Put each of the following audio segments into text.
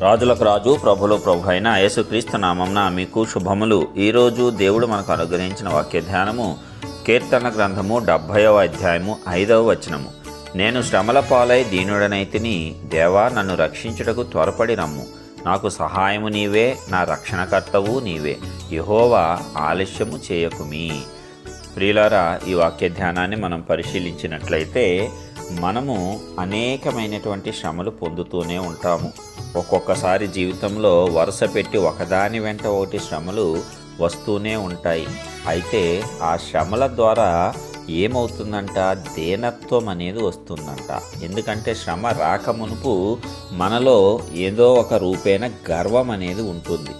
రాజులకు రాజు ప్రభులు ప్రభు అయిన యేసుక్రీస్తు నామంన మీకు శుభములు. ఈరోజు దేవుడు మనకు అనుగ్రహించిన వాక్య ధ్యానము కీర్తన గ్రంథము డెబ్భైవ అధ్యాయము ఐదవ వచనము. నేను శ్రమల పాలై దీనుడనైతిని దేవా నన్ను రక్షించుటకు త్వరపడి రమ్ము. నాకు సహాయము నీవే నా రక్షణకర్తవు నీవే. యహోవా ఆలస్యము చేయకుమి. ప్రియులారా ఈ వాక్య ధ్యానాన్ని మనం పరిశీలించినట్లయితే మనము అనేకమైనటువంటి శ్రమలు పొందుతూనే ఉంటాము. ఒక్కొక్కసారి జీవితంలో వరుస పెట్టి ఒకదాని వెంట ఒకటి శ్రమలు వస్తూనే ఉంటాయి. అయితే ఆ శ్రమల ద్వారా ఏమవుతుందంట? దేనత్వం అనేది వస్తుందంట. ఎందుకంటే శ్రమ రాకమునుపు మనలో ఏదో ఒక రూపేణ గర్వం అనేది ఉంటుంది.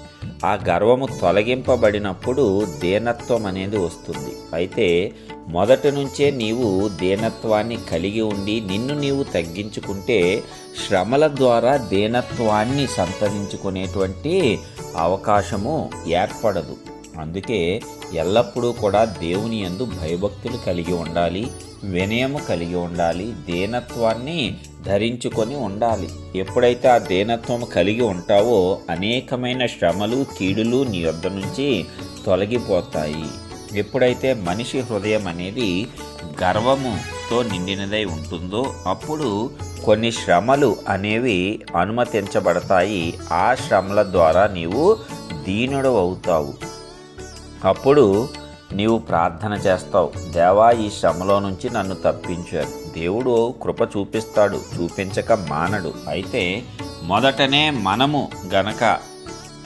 ఆ గర్వము తొలగింపబడినప్పుడు దేనత్వం అనేది వస్తుంది. అయితే మొదటి నుంచే నీవు దీనత్వాన్ని కలిగి ఉండి నిన్ను నీవు తగ్గించుకుంటే శ్రమల ద్వారా దేనత్వాన్ని సంతరించుకునేటువంటి అవకాశము ఏర్పడదు. అందుకే ఎల్లప్పుడూ కూడా దేవుని యందు భయభక్తులు కలిగి ఉండాలి వినయము కలిగి ఉండాలి దీనత్వాన్ని ధరించుకొని ఉండాలి. ఎప్పుడైతే ఆ దేనత్వం కలిగి ఉంటావో అనేకమైన శ్రమలు కీడులు నీ యొద్ద నుంచి తొలగిపోతాయి. ఎప్పుడైతే మనిషి హృదయం అనేది గర్వముతో నిండినదై ఉంటుందో అప్పుడు కొన్ని శ్రమలు అనేవి అనుమతించబడతాయి. ఆ శ్రమల ద్వారా నీవు దీనుడు అవుతావు. అప్పుడు నీవు ప్రార్థన చేస్తావు. దేవా ఈ శ్రమలో నుంచి నన్ను తప్పించారు. దేవుడు కృప చూపిస్తాడు. చూపించక మానడు. అయితే మొదటనే మనము గనక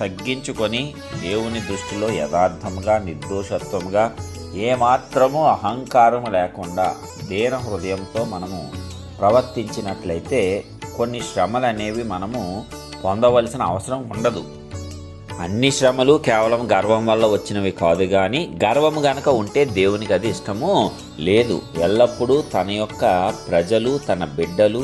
తగ్గించుకొని దేవుని దృష్టిలో యథార్థముగా నిర్దోషత్వంగా ఏమాత్రము అహంకారం లేకుండా దీన హృదయంతో మనము ప్రవర్తించినట్లయితే కొన్ని శ్రమలు అనేవి మనము పొందవలసిన అవసరం ఉండదు. అన్ని శ్రమలు కేవలం గర్వం వల్ల వచ్చినవి కాదు కానీ గర్వం గనక ఉంటే దేవునికి అది ఇష్టము లేదు. ఎల్లప్పుడూ తన యొక్క ప్రజలు తన బిడ్డలు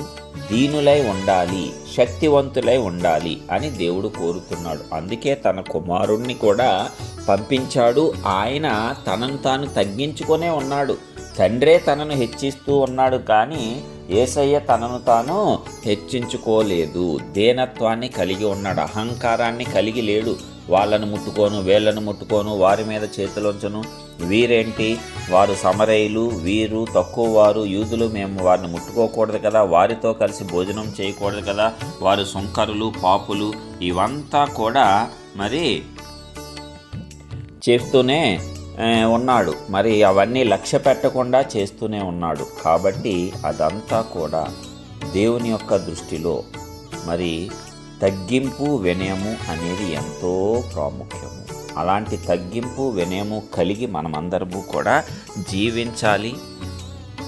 దీనులై ఉండాలి శక్తివంతులై ఉండాలి అని దేవుడు కోరుతున్నాడు. అందుకే తన కుమారుణ్ణి కూడా పంపించాడు. ఆయన తనను తాను తగ్గించుకొనే ఉన్నాడు. తండ్రే తనను హెచ్చిస్తూ ఉన్నాడు కానీ ఏసయ్య తనను తాను హెచ్చించుకోలేదు. దేనత్వాన్ని కలిగి ఉన్నాడు అహంకారాన్ని కలిగి లేడు. వాళ్ళను ముట్టుకోను వేళ్ళను ముట్టుకోను వారి మీద చేతులుంచను. వీరేంటి? వారు సమరయులు వీరు తక్కువ వారు యూదులు మేము వారిని ముట్టుకోకూడదు కదా. వారితో కలిసి భోజనం చేయకూడదు కదా. వారు సుంకరులు పాపులు ఇవంతా కూడా మరి చేస్తూనే ఉన్నాడు. మరి అవన్నీ లక్ష్య పెట్టకుండా చేస్తూనే ఉన్నాడు. కాబట్టి అదంతా కూడా దేవుని యొక్క దృష్టిలో మరి తగ్గింపు వినయము అనేది ఎంతో ప్రాముఖ్యము. అలాంటి తగ్గింపు వినయము కలిగి మనమందరము కూడా జీవించాలి.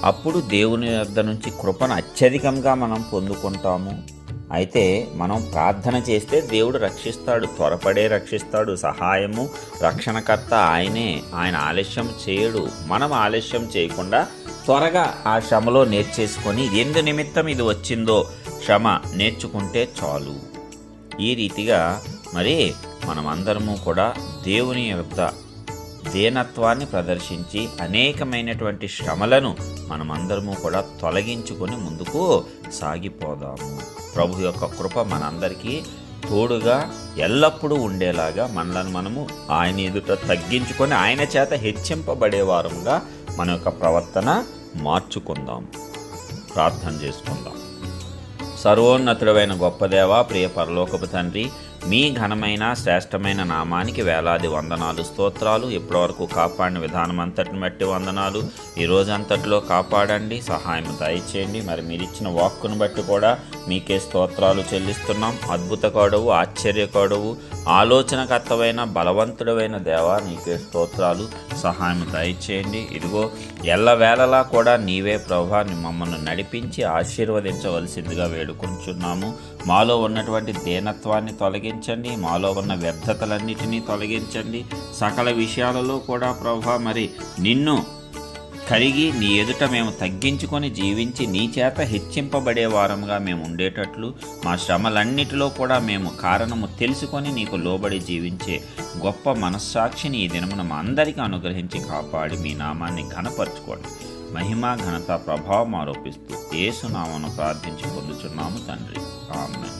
అప్పుడు దేవుని వద్ద నుంచి కృపను అత్యధికంగా మనం పొందుకుంటాము. అయితే మనం ప్రార్థన చేస్తే దేవుడు రక్షిస్తాడు త్వరపడే రక్షిస్తాడు సహాయము రక్షణకర్త ఆయనే ఆయన ఆలస్యం చేయడు. మనం ఆలస్యం చేయకుండా త్వరగా ఆ శ్రమలో నేర్చేసుకొని ఎందు నిమిత్తం ఇది వచ్చిందో శ్రమ నేర్చుకుంటే చాలు. ఈ రీతిగా మరి మనమందరము కూడా దేవుని యొక్క దీనత్వాన్ని ప్రదర్శించి అనేకమైనటువంటి శ్రమలను మనమందరము కూడా తొలగించుకొని ముందుకు సాగిపోదాము. ప్రభు యొక్క కృప మనందరికీ తోడుగా ఎల్లప్పుడూ ఉండేలాగా మనలను మనము ఆయన ఎదుట తగ్గించుకొని ఆయన చేత హెచ్చింపబడే వారంగా మన యొక్క ప్రవర్తన మార్చుకుందాం. ప్రార్థన చేసుకుందాం. సర్వోన్నతుడవైన గొప్ప దేవ ప్రియ పరలోకపు తండ్రి మీ ఘనమైన శ్రేష్టమైన నామానికి వేలాది వందనాలు స్తోత్రాలు. ఇప్పటివరకు కాపాడిన విధానం అంతటిని బట్టి వందనాలు. ఈ రోజంతటిలో కాపాడండి సహాయం దయచేయండి. మరి మీరు ఇచ్చిన వాక్కును బట్టి కూడా మీకే స్తోత్రాలు చెల్లిస్తున్నాం. అద్భుత గొడవు ఆశ్చర్య ఆశ్చర్యకాడవు ఆలోచనకర్తమైన బలవంతుడమైన దేవా నీకే స్తోత్రాలు సహాయం దయచేయండి. ఇదిగో ఎల్లవేళలా కూడా నీవే ప్రభా మమ్మల్ని నడిపించి ఆశీర్వదించవలసిందిగా వేడుకుంటున్నాము. మాలో ఉన్నటువంటి దీనత్వాన్ని తొలగించండి. మాలో ఉన్న వ్యర్థతలన్నిటినీ తొలగించండి. సకల విషయాలలో కూడా ప్రభా మరి నిన్ను కలిగి నీ ఎదుట మేము తగ్గించుకొని జీవించి నీ చేత హెచ్చింపబడే వారంగా మేము ఉండేటట్లు మా శ్రమలన్నిటిలో కూడా మేము కారణము తెలుసుకొని నీకు లోబడి జీవించే గొప్ప మనస్సాక్షిని ఈ దినమున మా అందరికీ అనుగ్రహించి కాపాడి మీ నామాన్ని ఘనపరచుకోండి. మహిమ ఘనత ప్రభావం ఆరోపిస్తూ ఏసునామను ప్రార్థించి పొందుచున్నాము తండ్రి. ఆమె